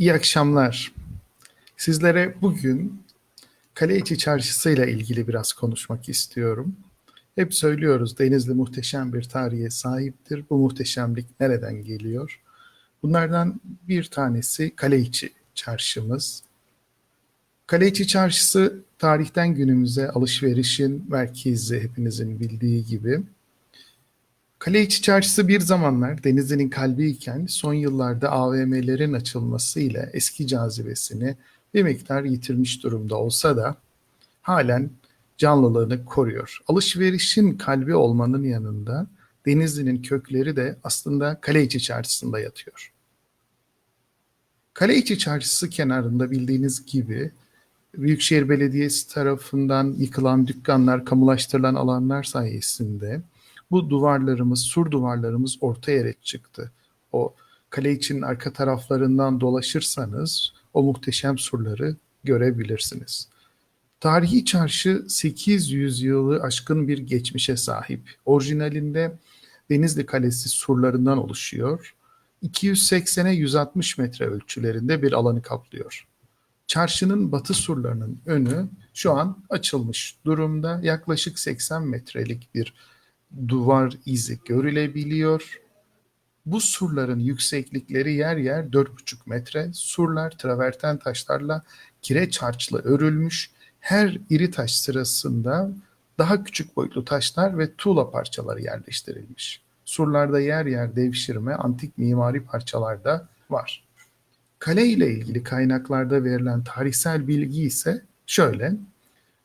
İyi akşamlar. Sizlere bugün Kaleiçi Çarşısı ile ilgili biraz konuşmak istiyorum. Hep söylüyoruz Denizli muhteşem bir tarihe sahiptir. Bu muhteşemlik nereden geliyor? Bunlardan bir tanesi Kaleiçi Çarşımız. Kaleiçi Çarşısı tarihten günümüze alışverişin merkezi hepinizin bildiği gibi. Kaleiçi Çarşısı bir zamanlar Denizli'nin kalbiyken son yıllarda AVM'lerin açılmasıyla eski cazibesini bir miktar yitirmiş durumda olsa da halen canlılığını koruyor. Alışverişin kalbi olmanın yanında Denizli'nin kökleri de aslında Kaleiçi Çarşısı'nda yatıyor. Kaleiçi Çarşısı kenarında bildiğiniz gibi Büyükşehir Belediyesi tarafından yıkılan dükkanlar, kamulaştırılan alanlar sayesinde bu duvarlarımız, sur duvarlarımız orta yere çıktı. O kale için arka taraflarından dolaşırsanız o muhteşem surları görebilirsiniz. Tarihi çarşı 800 yılı aşkın bir geçmişe sahip. Orijinalinde Denizli Kalesi surlarından oluşuyor. 280'e 160 metre ölçülerinde bir alanı kaplıyor. Çarşının batı surlarının önü şu an açılmış durumda. Yaklaşık 80 metrelik bir duvar izi görülebiliyor. Bu surların yükseklikleri yer yer 4,5 metre. Surlar traverten taşlarla kireç harçlı örülmüş. Her iri taş sırasında daha küçük boyutlu taşlar ve tuğla parçaları yerleştirilmiş. Surlarda yer yer devşirme, antik mimari parçalar da var. Kale ile ilgili kaynaklarda verilen tarihsel bilgi ise şöyle.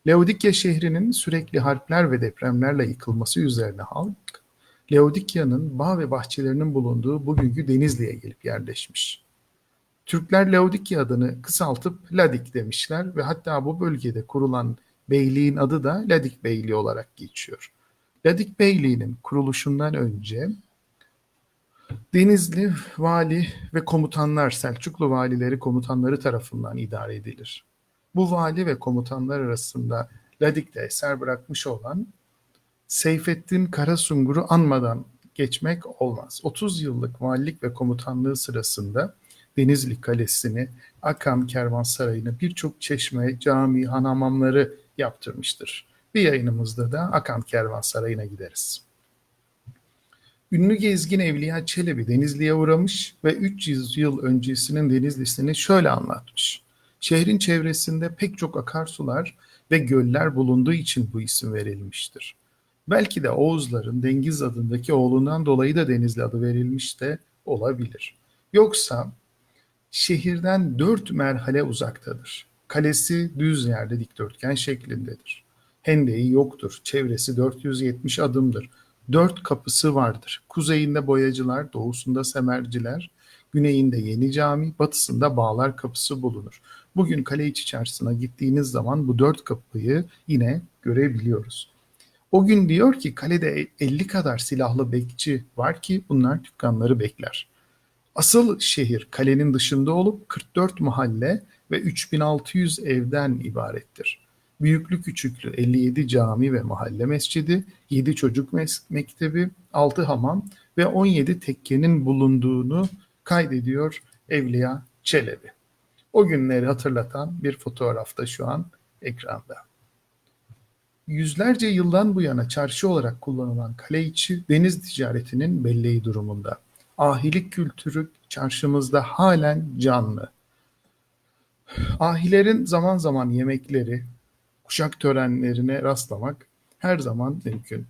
Laodikya şehrinin sürekli harpler ve depremlerle yıkılması üzerine halk, Laodikya'nın bağ ve bahçelerinin bulunduğu bugünkü Denizli'ye gelip yerleşmiş. Türkler Laodikya adını kısaltıp Ladik demişler ve hatta bu bölgede kurulan beyliğin adı da Ladik Beyliği olarak geçiyor. Ladik Beyliği'nin kuruluşundan önce Denizli vali ve komutanlar, Selçuklu valileri komutanları tarafından idare edilir bu vali ve komutanlar arasında Ladik'te eser bırakmış olan Seyfettin Karasungur'u anmadan geçmek olmaz. 30 yıllık valilik ve komutanlığı sırasında Denizli Kalesi'ni, Akam Kervansarayı'nı birçok çeşme, cami, hanamamları yaptırmıştır. Bir yayınımızda da Akam Kervansarayı'na gideriz. Ünlü gezgin Evliya Çelebi Denizli'ye uğramış ve 300 yıl öncesinin Denizli'sini şöyle anlatmış. Şehrin çevresinde pek çok akarsular ve göller bulunduğu için bu isim verilmiştir. Belki de Oğuzların Dengiz adındaki oğlundan dolayı da Denizli adı verilmiş de olabilir. Yoksa şehirden dört merhale uzaktadır. Kalesi düz yerde dikdörtgen şeklindedir. Hendeği yoktur. Çevresi 470 adımdır. Dört kapısı vardır. Kuzeyinde boyacılar, doğusunda semerciler, güneyinde Yeni Cami, batısında Bağlar Kapısı bulunur. Bugün kale içi çarşısına gittiğiniz zaman bu dört kapıyı yine görebiliyoruz. O gün diyor ki kalede 50 kadar silahlı bekçi var ki bunlar dükkanları bekler. Asıl şehir kalenin dışında olup 44 mahalle ve 3600 evden ibarettir. Büyüklü küçüklü 57 cami ve mahalle mescidi, 7 çocuk mektebi, 6 hamam ve 17 tekkenin bulunduğunu kaydediyor Evliya Çelebi. O günleri hatırlatan bir fotoğraf da şu an ekranda. Yüzlerce yıldan bu yana çarşı olarak kullanılan kale içi deniz ticaretinin belleği durumunda. Ahilik kültürü çarşımızda halen canlı. Ahilerin zaman zaman yemekleri, kuşak törenlerine rastlamak her zaman mümkün.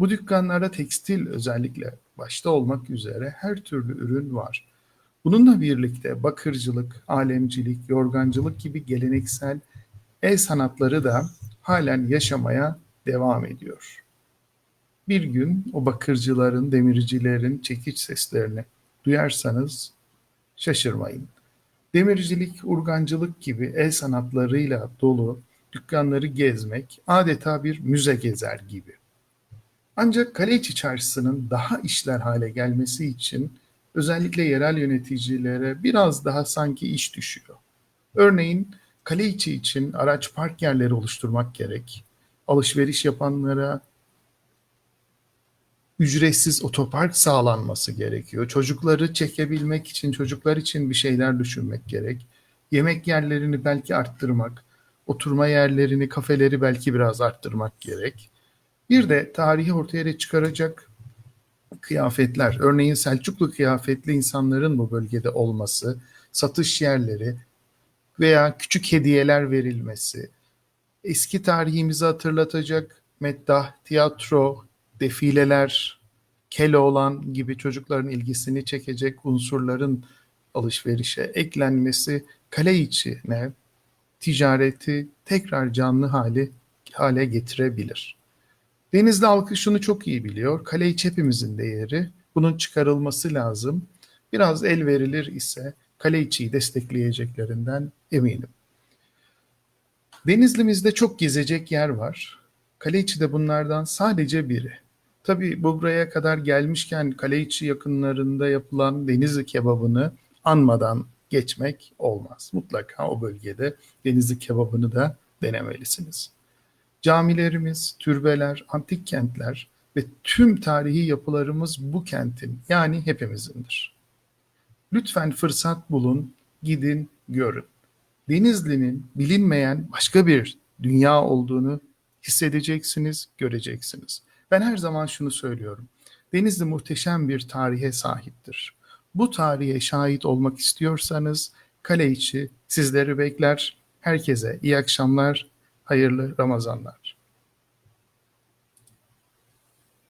Bu dükkanlarda tekstil özellikle başta olmak üzere her türlü ürün var. Bununla birlikte bakırcılık, alemcilik, yorgancılık gibi geleneksel el sanatları da halen yaşamaya devam ediyor. Bir gün o bakırcıların, demircilerin çekiç seslerini duyarsanız şaşırmayın. Demircilik, urgancılık gibi el sanatlarıyla dolu dükkanları gezmek adeta bir müze gezer gibi. Ancak Kaleiçi Çarşısı'nın daha işler hale gelmesi için özellikle yerel yöneticilere biraz daha sanki iş düşüyor. Örneğin kale içi için araç park yerleri oluşturmak gerek. Alışveriş yapanlara ücretsiz otopark sağlanması gerekiyor. Çocukları çekebilmek için, çocuklar için bir şeyler düşünmek gerek. Yemek yerlerini belki arttırmak, oturma yerlerini, kafeleri belki biraz arttırmak gerek. Bir de tarihi ortaya çıkaracak kıyafetler, örneğin Selçuklu kıyafetli insanların bu bölgede olması, satış yerleri veya küçük hediyeler verilmesi, eski tarihimizi hatırlatacak meddah, tiyatro, defileler, Keloğlan gibi çocukların ilgisini çekecek unsurların alışverişe eklenmesi kale içine ticareti tekrar canlı hale hale getirebilir. Denizli halkı şunu çok iyi biliyor. Kale iç hepimizin değeri. Bunun çıkarılması lazım. Biraz el verilir ise kale içiyi destekleyeceklerinden eminim. Denizli'mizde çok gezecek yer var. Kale içi de bunlardan sadece biri. Tabii bu buraya kadar gelmişken kale içi yakınlarında yapılan Denizli kebabını anmadan geçmek olmaz. Mutlaka o bölgede Denizli kebabını da denemelisiniz. Camilerimiz, türbeler, antik kentler ve tüm tarihi yapılarımız bu kentin yani hepimizindir. Lütfen fırsat bulun, gidin, görün. Denizli'nin bilinmeyen başka bir dünya olduğunu hissedeceksiniz, göreceksiniz. Ben her zaman şunu söylüyorum. Denizli muhteşem bir tarihe sahiptir. Bu tarihe şahit olmak istiyorsanız kale içi sizleri bekler. Herkese iyi akşamlar, hayırlı Ramazanlar.